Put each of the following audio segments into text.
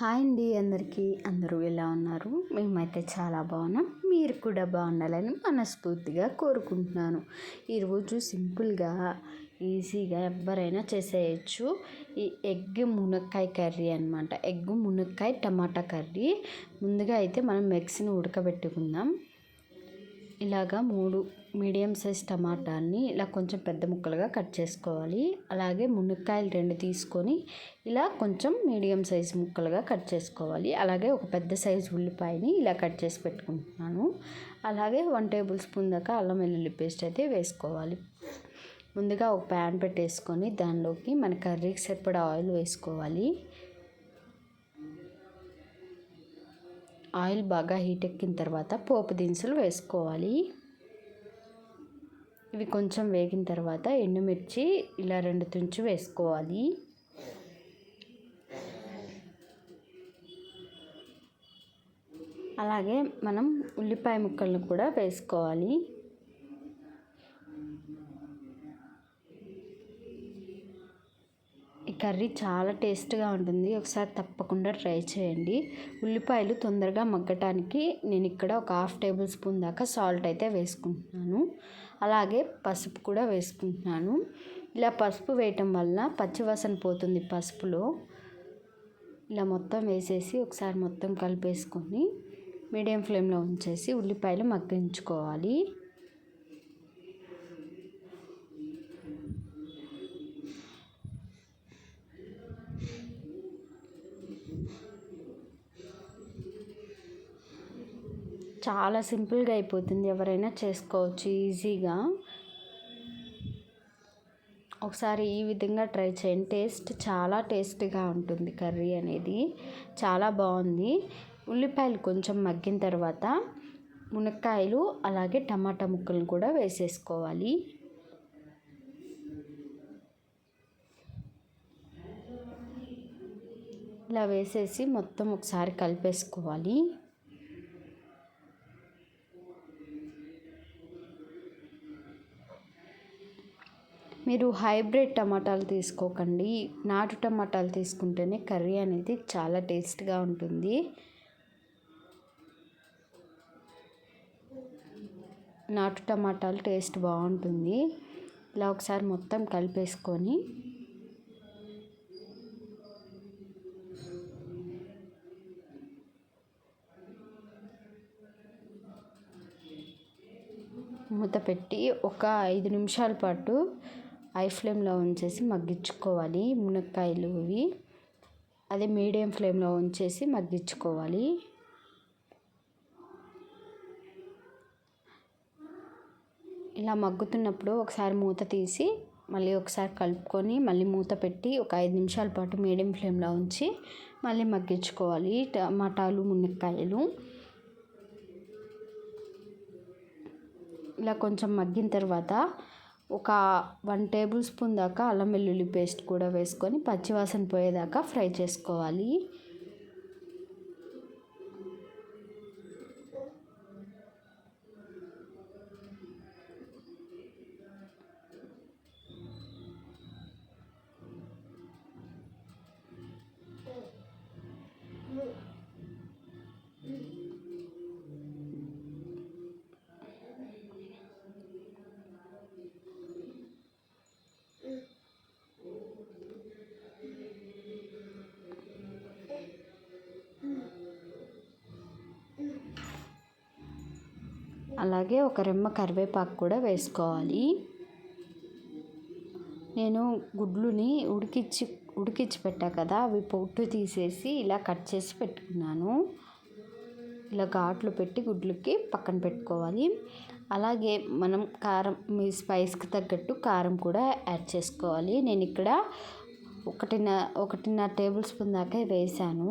Hi అండి అందరికీ. అందరూ ఎలా ఉన్నారు? మేమైతే చాలా బాగున్నాం. మీరు కూడా బాగుండాలని మనస్ఫూర్తిగా కోరుకుంటున్నాను. ఈరోజు సింపుల్గా ఈజీగా ఎవరైనా చేసేయచ్చు. ఈ ఎగ్ మునక్కాయ కర్రీ అనమాట ఎగ్ మునక్కాయ టమాటా కర్రీ. ముందుగా అయితే మనం ఎగ్స్ని ఉడకబెట్టుకుందాం. ఇలాగా మూడు మీడియం సైజ్ టమాటాని ఇలా కొంచెం పెద్ద ముక్కలుగా కట్ చేసుకోవాలి. అలాగే మునక్కాయలు రెండు తీసుకొని ఇలా కొంచెం మీడియం సైజ్ ముక్కలుగా కట్ చేసుకోవాలి. అలాగే ఒక పెద్ద సైజ్ ఉల్లిపాయని ఇలా కట్ చేసి పెట్టుకుంటున్నాను. అలాగే వన్ టేబుల్ స్పూన్ దాకా అల్లం వెల్లుల్లి పేస్ట్ అయితే వేసుకోవాలి. ముందుగా ఒక ప్యాన్ పెట్టేసుకొని దానిలోకి మన కర్రీకి సరిపడా ఆయిల్ వేసుకోవాలి. ఆయిల్ బాగా హీట్ ఎక్కిన తర్వాత పోపు దినుసులు వేసుకోవాలి. ఇవి కొంచెం వేగిన తర్వాత ఎండుమిర్చి ఇలా రెండు తుంచి వేసుకోవాలి. అలాగే మనం ఉల్లిపాయ ముక్కలను కూడా వేసుకోవాలి. కర్రీ చాలా టేస్ట్గా ఉంటుంది. ఒకసారి తప్పకుండా ట్రై చేయండి. ఉల్లిపాయలు తొందరగా మగ్గటానికి నేను ఇక్కడ ఒక హాఫ్ టేబుల్ స్పూన్ దాకా సాల్ట్ అయితే వేసుకుంటున్నాను. అలాగే పసుపు కూడా వేసుకుంటున్నాను. ఇలా పసుపు వేయటం వల్ల పచ్చివాసన పోతుంది పసుపులో. ఇలా మొత్తం వేసేసి ఒకసారి మొత్తం కలిపేసుకొని మీడియం ఫ్లేమ్లో ఉంచేసి ఉల్లిపాయలు మగ్గించుకోవాలి. చాలా సింపుల్గా అయిపోతుంది. ఎవరైనా చేసుకోవచ్చు ఈజీగా. ఒకసారి ఈ విధంగా ట్రై చేయండి. టేస్ట్ చాలా టేస్ట్గా ఉంటుంది కర్రీ అనేది. చాలా బాగుంది. ఉల్లిపాయలు కొంచెం మగ్గిన తర్వాత మునక్కాయలు అలాగే టమాటా ముక్కలను కూడా వేసేసుకోవాలి. ఇలా వేసేసి మొత్తం ఒకసారి కలిపేసుకోవాలి. మీరు హైబ్రిడ్ టమాటాలు తీసుకోకండి. నాటు టమాటాలు తీసుకుంటేనే కర్రీ అనేది చాలా టేస్ట్గా ఉంటుంది. నాటు టమాటాలు టేస్ట్ బాగుంటుంది. ఇలా ఒకసారి మొత్తం కలిపేసుకొని మూత పెట్టి ఒక ఐదు నిమిషాల పాటు హై ఫ్లేమ్లో ఉంచేసి మగ్గించుకోవాలి. మునక్కాయలు ఇవి. అదే మీడియం ఫ్లేమ్లో ఉంచేసి మగ్గించుకోవాలి. ఇలా మగ్గుతున్నప్పుడు ఒకసారి మూత తీసి మళ్ళీ ఒకసారి కలుపుకొని మళ్ళీ మూత పెట్టి ఒక ఐదు నిమిషాల పాటు మీడియం ఫ్లేమ్లో ఉంచి మళ్ళీ మగ్గించుకోవాలి. టమాటాలు మునక్కాయలు. ఇలా కొంచెం మగ్గిన తర్వాత ఒక వన్ టేబుల్ స్పూన్ దాకా అల్లం వెల్లుల్లి పేస్ట్ కూడా వేసుకొని పచ్చివాసన పోయేదాకా ఫ్రై చేసుకోవాలి. అలాగే ఒక రెమ్మ కరివేపాకు కూడా వేసుకోవాలి. నేను గుడ్లుని ఉడికిచ్చి ఉడికిచ్చి పెట్టా కదా అవి పొట్టు తీసేసి ఇలా కట్ చేసి పెట్టుకున్నాను. ఇలా ఘాట్లు పెట్టి గుడ్లకి పక్కన పెట్టుకోవాలి. అలాగే మనం కారం మీ స్పైస్కి తగ్గట్టు కారం కూడా యాడ్ చేసుకోవాలి. నేను ఇక్కడ ఒకటిన్న ఒకటిన్నర టేబుల్ స్పూన్ దాకా వేసాను.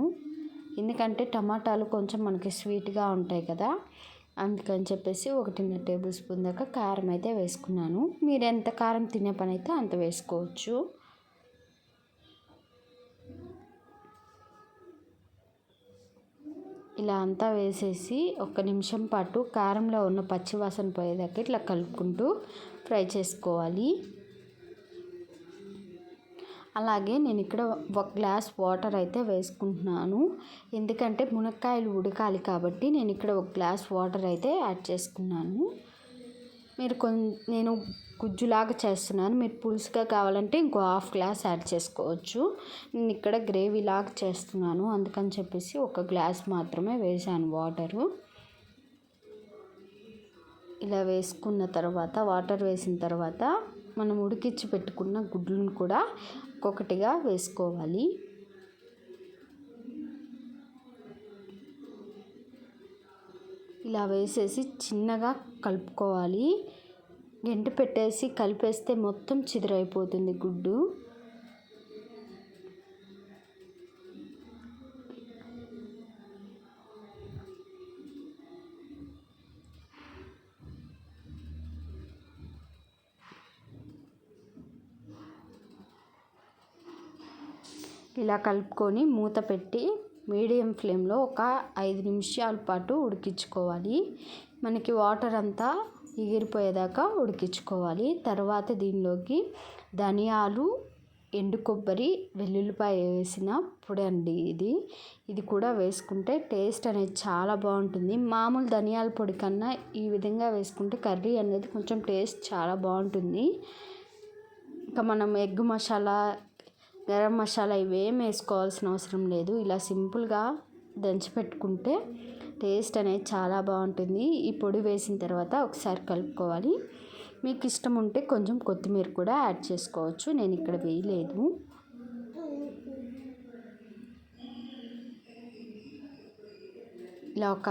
ఎందుకంటే టమాటాలు కొంచెం మనకి స్వీట్గా ఉంటాయి కదా అందుకని చెప్పేసి ఒకటిన్నర టేబుల్ స్పూన్ దాకా కారం అయితే వేసుకున్నాను. మీరు ఎంత కారం తినే పని అయితే అంత వేసుకోవచ్చు. ఇలా అంతా వేసేసి ఒక నిమిషం పాటు కారంలో ఉన్న పచ్చివాసన పోయేదాకా ఇట్లా కలుపుకుంటూ ఫ్రై చేసుకోవాలి. అలాగే నేను ఇక్కడ ఒక గ్లాస్ వాటర్ అయితే వేసుకుంటున్నాను. ఎందుకంటే మునక్కాయలు ఉడకాలి కాబట్టి నేను ఇక్కడ ఒక గ్లాస్ వాటర్ అయితే యాడ్ చేసుకున్నాను. మీరు కొ నేను గుజ్జులాగా చేస్తున్నాను. మీరు పులుసుగా కావాలంటే ఇంకో హాఫ్ గ్లాస్ యాడ్ చేసుకోవచ్చు. నేను ఇక్కడ గ్రేవీ లాగా చేస్తున్నాను. అందుకని చెప్పేసి ఒక గ్లాస్ మాత్రమే వేసాను వాటరు. ఇలా వేసుకున్న తర్వాత వాటర్ వేసిన తర్వాత మనం ఉడికించి పెట్టుకున్న గుడ్లను కూడా ఒక్కొక్కటిగా వేసుకోవాలి. ఇలా వేసేసి చిన్నగా కలుపుకోవాలి. గంట పెట్టేసి కలిపేస్తే మొత్తం చిదురైపోతుంది గుడ్డు. ఇలా కలుపుకొని మూత పెట్టి మీడియం ఫ్లేమ్లో ఒక ఐదు నిమిషాల పాటు ఉడికించుకోవాలి. మనకి వాటర్ అంతా ఎగిరిపోయేదాకా ఉడికించుకోవాలి. తర్వాత దీనిలోకి ధనియాలు ఎండు కొబ్బరి వెల్లుల్లిపాయ వేసిన పొడి అండి ఇది. ఇది కూడా వేసుకుంటే టేస్ట్ అనేది చాలా బాగుంటుంది. మామూలు ధనియాల పొడి కన్నా ఈ విధంగా వేసుకుంటే కర్రీ అనేది కొంచెం టేస్ట్ చాలా బాగుంటుంది. ఇంకా మనం ఎగ్ మసాలా గరం మసాలా ఇవేం వేసుకోవాల్సిన అవసరం లేదు. ఇలా సింపుల్గా దంచి పెట్టుకుంటే టేస్ట్ అనేది చాలా బాగుంటుంది. ఈ పొడి వేసిన తర్వాత ఒకసారి కలుపుకోవాలి. మీకు ఇష్టం ఉంటే కొంచెం కొత్తిమీర కూడా యాడ్ చేసుకోవచ్చు. నేను ఇక్కడ వేయలేదు. ఇలా ఒక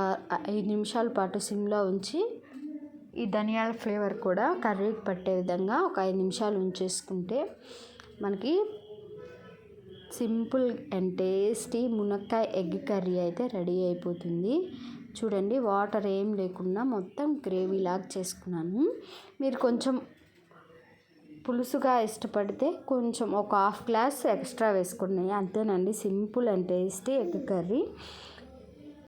ఐదు నిమిషాల పాటు సిమ్లో ఉంచి ఈ ధనియాల ఫ్లేవర్ కూడా కర్రీకి పట్టే విధంగా ఒక ఐదు నిమిషాలు ఉంచేసుకుంటే మనకి సింపుల్ అండ్ టేస్టీ మునక్కాయ ఎగ్ కర్రీ అయితే రెడీ అయిపోతుంది. చూడండి వాటర్ ఏం లేకుండా మొత్తం గ్రేవీ లాగా చేసుకున్నాను. మీరు కొంచెం పులుసుగా ఇష్టపడితే కొంచెం ఒక హాఫ్ గ్లాస్ ఎక్స్ట్రా వేసుకున్నాయి అంతేనండి simple and tasty egg curry.